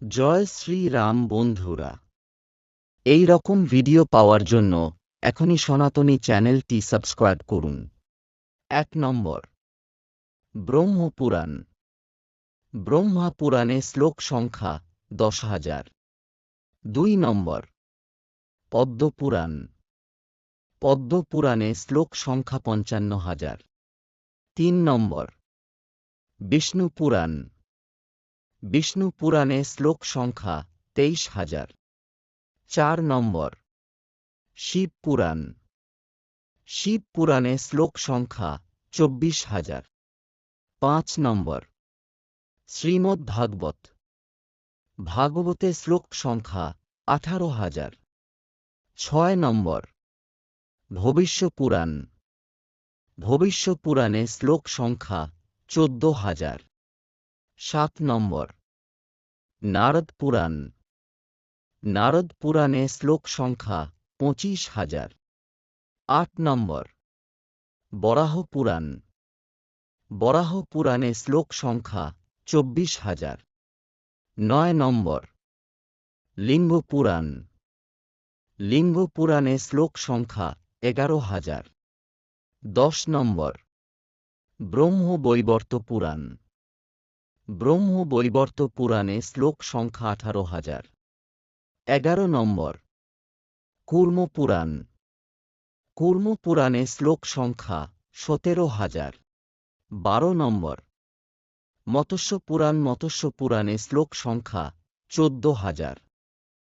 জয় শ্রীরাম বন্ধুরা। এই রকম ভিডিও পাওয়ার জন্য এখনই সনাতনী চ্যানেলটি সাবস্ক্রাইব করুন। এক নম্বর ব্রহ্মপুরাণ ব্রহ্মা পুরাণে শ্লোক সংখ্যা দশ হাজার। দুই নম্বর পদ্মপুরাণ পদ্মপুরাণে শ্লোক সংখ্যা পঞ্চান্ন হাজার। তিন নম্বর, বিষ্ণু পুরাণ। বিষ্ণু পুরাণে শ্লোক সংখ্যা তেইশ হাজার। চার নম্বর। শিব পুরাণ। শিব পুরাণে শ্লোক সংখ্যা চব্বিশ হাজার। পাঁচ নম্বর। শ্রীমদ্ ভাগবত। ভাগবতে শ্লোক সংখ্যা আঠারো হাজার। ছয় নম্বর। ভবিষ্য পুরাণ। ভবিষ্য পুরাণে শ্লোক সংখ্যা চোদ্দ হাজার। সাত নম্বর। নারদ পুরাণ। নারদ পুরাণে শ্লোক সংখ্যা পঁচিশ হাজার। আট নম্বর। বরাহ পুরাণ। বরাহ পুরাণে শ্লোক সংখ্যা চব্বিশ হাজার। নয় নম্বর। লিঙ্গ পুরাণ। লিঙ্গ পুরাণে শ্লোক সংখ্যা এগারো হাজার। দশ নম্বর। ব্রহ্ম বৈবর্ত পুরাণ। ব্রহ্ম বৈবর্ত পুরাণে শ্লোক সংখ্যা আঠারো হাজার। এগারো নম্বর। কুর্ম পুরাণ। পুরাণে শ্লোক সংখ্যা সতেরো হাজার। বারো নম্বর। মৎস্য পুরাণ মৎস্য পুরাণে শ্লোক সংখ্যা চোদ্দ হাজার।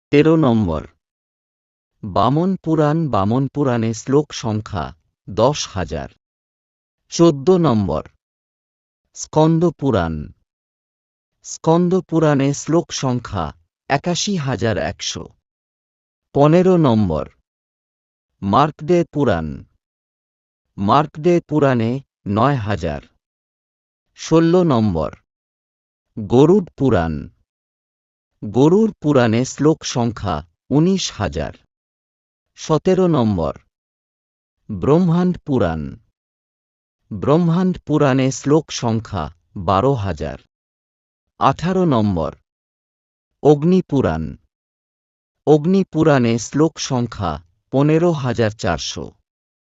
তেরো নম্বর। বামন পুরাণ বামন পুরাণে শ্লোক সংখ্যা দশ হাজার। চোদ্দ নম্বর। স্কন্দ পুরাণ। স্কন্দ পুরাণে শ্লোক সংখ্যা একাশি হাজার একশো। পনেরো নম্বর। মার্কডে পুরাণ। মার্কডে পুরাণে নয় হাজার। ষোলো নম্বর। গরুড পুরাণ। গরুর পুরাণে শ্লোক সংখ্যা উনিশ হাজার। সতেরো নম্বর। ব্রহ্মাণ্ড পুরাণ। ব্রহ্মাণ্ড পুরাণে শ্লোক সংখ্যা বারো হাজার। আঠারো নম্বর। অগ্নিপুরাণ। অগ্নিপুরাণে শ্লোক সংখ্যা পনেরো হাজার চারশো।